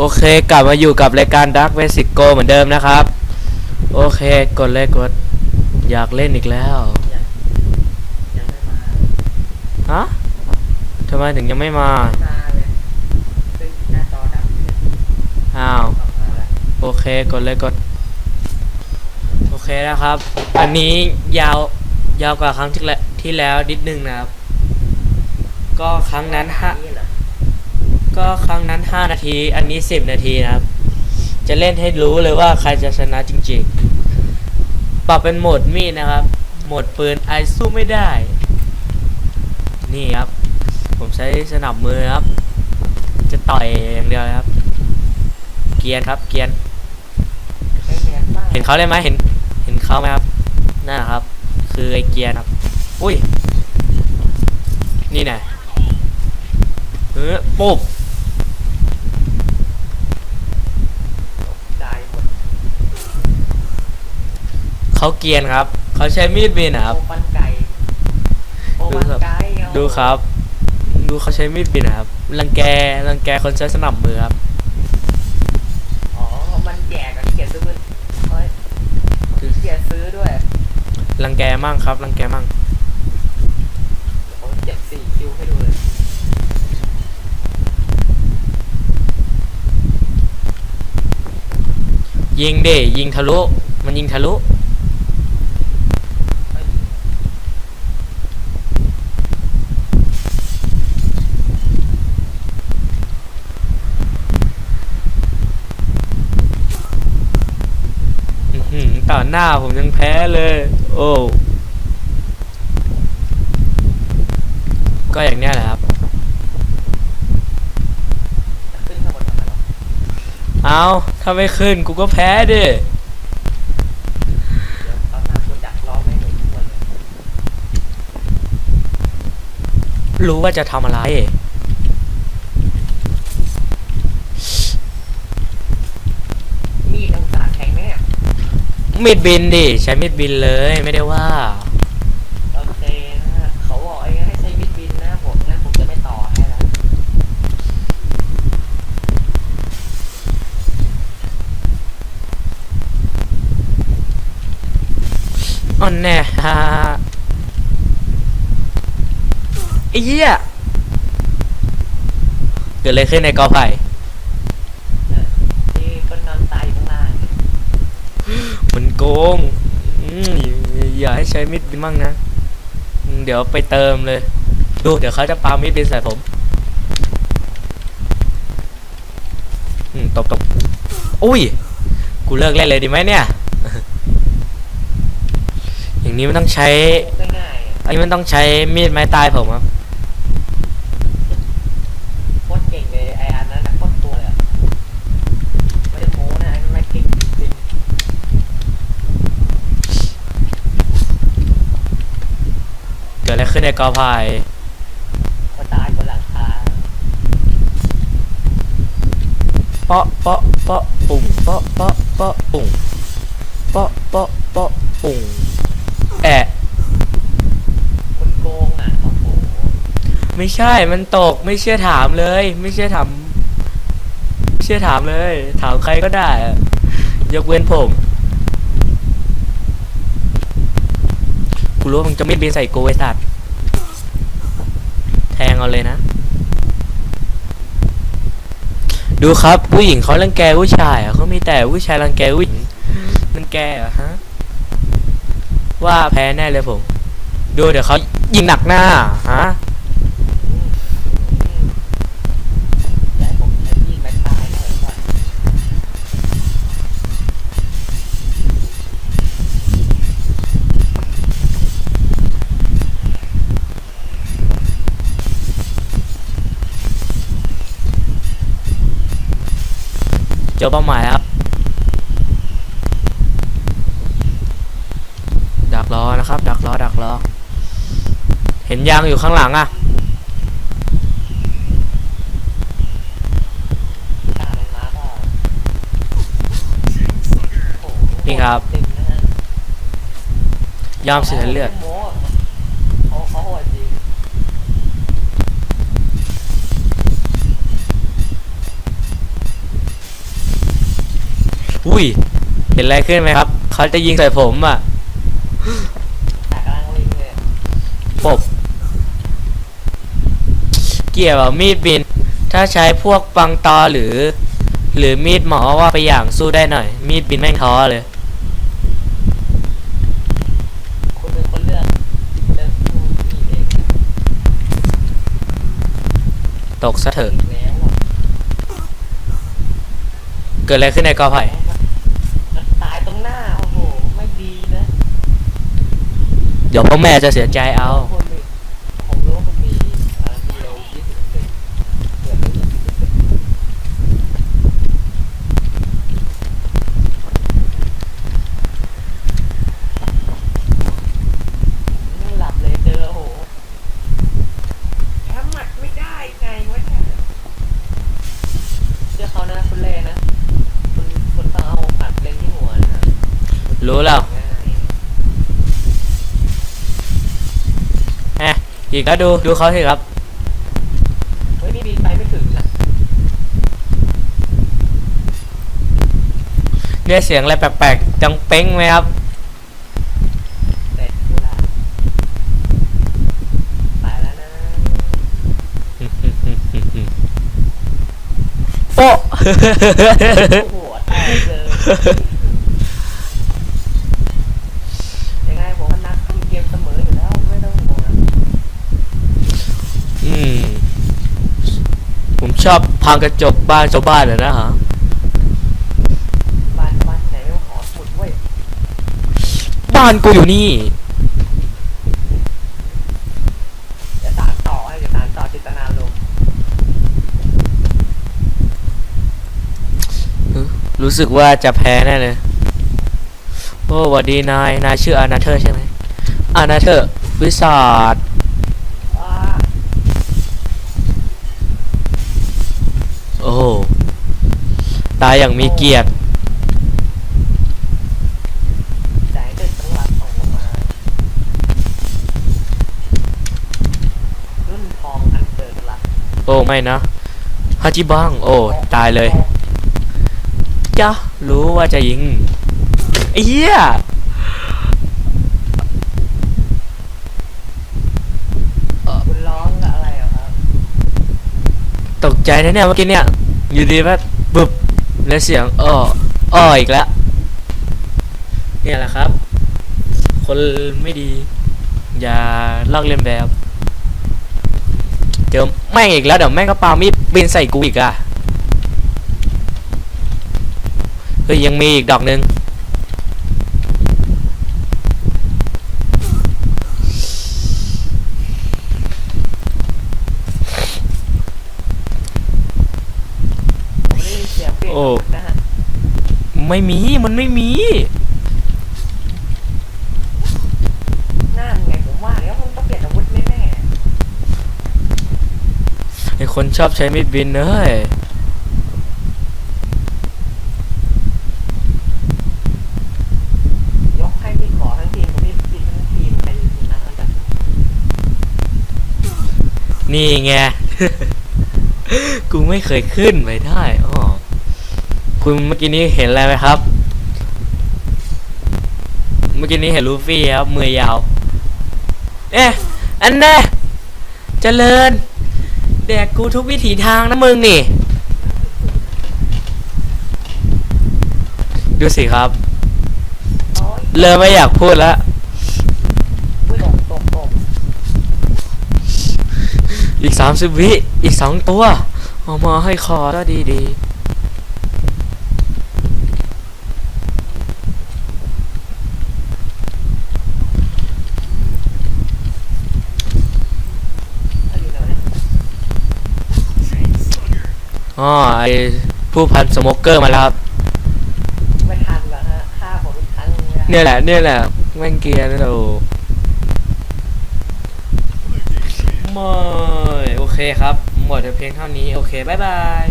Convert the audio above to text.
โอเคกลับมาอยู่กับรายการ Dark Basic o เหมือนเดิมนะครับ โอเค กดเลยกด อยากเล่นอีกแล้วฮะทำไมถึงยังไม่มามาอ,อ้าวโอเคกดเลยกด โอเคนะครับ อันนี้ยาวยาวกว่าครั้งที่แล้วที่แล้วนิดนึงนะครับ ก็ครั้งนั้นฮะ ก็ครั้งนั้น 5 นาที อันนี้ 10 นาทีนะครับ จะเล่นให้รู้เลยว่าใครจะชนะจริงๆ ปรับเป็นโหมดมีดนะครับ โหมดปืนไอสู้ไม่ได้ นี่ครับ ผมใช้สนับมือครับ จะต่อยอย่างเดียวครับ เกียร์ครับ เกียน เห็นเขาเลยไหมเห็น เห็นเขาไหมครับ นั่นนะครับ คือไอเกียร์ครับ อุ้ย นี่ไงเออปุ๊บ ตายหมด เขาเกรียนครับ เขาใช้มีดบินนะครับ โอปันไก่โอปันไก่เอาดูครับ ดูเขาใช้มีดบินนะครับ รังแก รังแกคนใช้สนับมือครับ อ๋อ มันแจกอะเกียรซื้อมันเฮ้ยเกียรซื้อด้วยรังแกมั่งครับ รังแกมั่งโอ้เจ็ดสี่คิวให้ดูเลย ยิงดิยิงทะลุ มันยิงทะลุ เฮ้ย อื้อหือ ต่อหน้าผมยังแพ้เลย โอ้ก็อย่างเนี้ยแหละครับ ขึ้นข้างบนทำไมวะเอาถ้าไม่ขึ้นกูก็แพ้ดิเดี๋ยวตอนหน้ากูดักล้อไม่หนุนทุกคนเลยรู้ว่าจะทำอะไร มีดองศาแข็งไหมเนี่ย มีดบินดิใช้มีดบินเลยไม่ได้ว่า โอเคนะฮะเขาบอกไอ้ให้ใช้มีดบินนะผมงั้นผมจะไม่ต่อให้แล้วอ่อนแน่ฮ่าไอ้เหี้ยเกิดอะไรขึ้นในกอไผ่ เออที่คนนอนตายอยู่ข้างล่าง มันโก งอืมอย่าให้ใช้มิดบินมั่งนะอืมเดี๋ยวไปเติมเลย ดูเดี๋ยวเขาจะปามิดบินใส่ผมอืมตบตบอุ้ย กูเลิกเล่นเลยดีไหมเนี่ย อย่างนี้มันต้องใช้ง่ายๆอันนี้มันต้องใช้มีดไม้ตายผมครับ โคตรเก่งเลยไออันนั้นนะโคตรตัวเลยอะไม่ได้โม้นะไอ้นั่นไม่เก่งจริง เกิด อะไรขึ้นในกอไผ่ก็ตายบนหลังคาเปาะเปาะเปาะปุ่งเปาะเปาะเปาะปุ่งเปาะเปาะเปาะปุ่งแอะคนโกงอะโอ้โหไม่ใช่มันตกไม่เชื่อถามเลย ไม่เชื่อถามไม่เชื่อถามเลย ถามใครก็ได้อะยกเว้นผม รู้ว่ามึงจะไม่บินใส่กูไอ้สัตว์แทงเอาเลยนะ ดูครับผู้หญิงเขารังแกผู้ชายอะเขามีแต่ผู้ชายรังแกผู้หญิงรังแกเหรอฮะว่าแพ้แน่เลยผม ดูเดี๋ยวเขายิงหนักหน้าฮะ อย่าให้ผมใช้มีดมาตายหน่อยว่า เจอเป้าหมายแล้วครับดักรอนะครับ ดักรอดักรอเห็นยางอยู่ข้างหลังอะนี่ครับ ยอมเสียเลือด โม้เขาเขาโหดจริง อุ้ย เห็นอะไรขึ้นไหมครับ เขาจะยิงใส่ผมอะแต่กำลังลิงเลยปบเกี่ยวกับมีดบิน ถ้าใช้พวกปังตอหรือ หรือมีดหมอว่าไปอย่างสู้ได้หน่อย มีดบินแม่งท้อเลยคุณเป็นคนเลือกเลือกผู้มีเองตกซะเถอะอีกแล้วอะเกิดอะไรขึ้นในกอไผ่ มันตายตรงหน้า โอ้โห ไม่ดีนะ เดี๋ยวพ่อแม่จะเสียใจเอา คนมีผมรู้ว่ามันมีอะไรที่เรายี่สิบเปอร์เซ็นต์เกิดไม่ยี่สิบเปอร์เซ็นต์นั่งหลับเลยเจอโอ้โหแถมหมัดไม่ได้ไงวะเนี่ยเชื่อเขานะคุณเล่นะ คุณคุณต้องเอาหมัดเล็งที่หัวนะ รู้แล้ว ง่าย แฮะ อีกแล้วดูดูเขาสิครับ เฮ้ยนี่บินไปไม่ถึงนะเนี่ยเสียงอะไรแปลกๆจังเป้งไหมครับ แต่ดูละไปแล้วนะโป๊ะ โอ้โหตายเลยยังไงผมก็นักทีมเกมเสมออยู่แล้วไม่ต้องห่วงนะ อืม ผม ชอบพังกระจกบ้านชาวบ้านอะนะฮะบ้านบ้านที่ไหนไม่ขอสุดเว้ยบ้านกูอยู่นี่จะสานต่อให้จะสานต่อจิตนาลมณ์รู้สึกว่าจะแพ้แน่เลยโอ้หวัดดีนาย นายชื่ออานาเธอร์ใช่ไหมอานาเธอร์วิสาด อ่า โอ้โห ตายอย่างมีเกียรติแสงเดินตลาดส่องลงมา รุ่นทองอันเดินตลาดโอ้ไม่นะฮาจิบังโอ้ตายเลยจ้ะรู้ว่าจะยิงไอ้เหี้ยคุณร้องกับอะไรเหรอครับ ตกใจนะเนี่ยเมื่อกี้เนี่ย อยู่ดีว่าบึบแล้วเสียงอ้ออ้ออีกแล้วเนี่ยแหละครับ คนไม่ดี อย่าลอกเลียนแบบเจอแม่งอีกแล้วเดี๋ยวแม่งก็ปามีดบินใส่กูอีกอะเฮ้ยยังมีอีกดอกหนึ่ง ผมได้ยินเสียงเปลี่ยน อาวุธนะฮะไม่มีมันไม่มี นั่นไงผมว่าแล้วมันต้องเปลี่ยนอาวุธแน่ไอคนชอบใช้มีดบินเอ้ยๆยกให้พี่ขอทั้งทีมกับพี่พี่ทั้งทีมใครจะชนะอันดับนี่ไง กูไม่เคยขึ้นไปได้อ๋อ คุณเมื่อกี้นี้เห็นอะไรไหมครับ เมื่อกี้นี้เห็นลูฟี่ครับมือยาว เอ๊ะอันแน่เจริญแดกกูทุกวิถีทางนะมึงนี่ ดูสิครับโอ้ยเริ่มไม่อยากพูดแล้วอีกสามสิบวิ อีกสองตัว เอามาให้คอก็ดีดี เอาอยู่แล้วเนี่ย ๆ อ๋อไอผู้พันสโมกเกอร์มาแล้วครับ ไม่ทันแล้วฮะฆ่าผมทุกครั้งเลยเนี่ยแหละเนี่ยแหละแม่งเกียร์นะเราไม่โอเคครับ หมดแต่เพียงเท่านี้ โอเค บ๊ายบาย